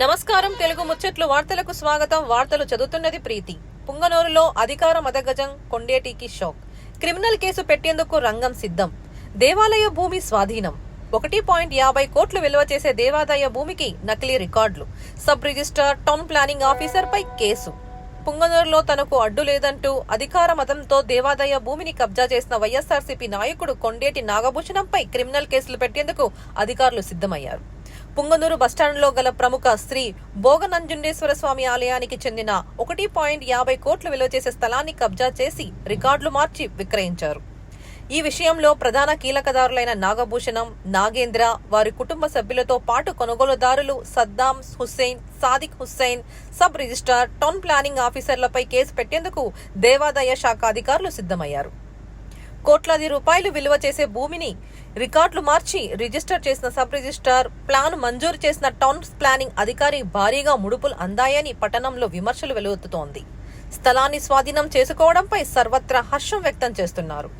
నమస్కారం తెలుగు ముచ్చట్లు వార్తలకు స్వాగతం. వార్తలు చదువుతున్నది ప్రీతి. పుంగనూరులో అధికార మదగజం కొండేటికి షాక్. క్రిమినల్ కేసు పెట్టేందుకు రంగం సిద్ధం. దేవాలయ భూమి స్వాధీనం. ఒకటి పాయింట్ యాభై కోట్లు విలువ చేసే దేవాదాయ భూమికి నకిలీ రికార్డులు. Sub register town planning officer పై కేసు. పుంగనూరులో తనకు అడ్డు లేదంటూ అధికార మతంతో దేవాదాయ భూమిని కబ్జా చేసిన వైఎస్ఆర్సీపీ నాయకుడు కొండేటి నాగభూషణంపై క్రిమినల్ కేసులు పెట్టేందుకు అధికారులు సిద్ధమయ్యారు. పుంగనూరు బస్టాండ్లో గల ప్రముఖ శ్రీ భోగనంజుండేశ్వర స్వామి ఆలయానికి చెందిన ఒకటి పాయింట్ యాభై కోట్లు విలువ చేసే స్థలాన్ని కబ్జా చేసి రికార్డులు మార్చి విక్రయించారు. ఈ విషయంలో ప్రధాన కీలకదారులైన నాగభూషణం నాగేంద్ర వారి కుటుంబ సభ్యులతో పాటు కొనుగోలుదారులు Saddam Hussain Sadiq Hussain sub registrar town planning ఆఫీసర్లపై case పెట్టేందుకు దేవాదాయ శాఖ అధికారులు సిద్ధమయ్యారు. కోట్లాది రూపాయలు విలువ చేసే భూమిని రికార్డులు మార్చి రిజిస్టర్ చేసిన సబ్ రిజిస్టార్ ప్లాన్ మంజూరు చేసిన టౌన్ ప్లానింగ్ అధికారి భారీగా ముడుపులు అందాయని పట్టణంలో విమర్శలు వెలువెత్తుతోంది. స్థలాన్ని స్వాధీనం చేసుకోవడంపై సర్వత్రా హర్షం వ్యక్తం చేస్తున్నారు.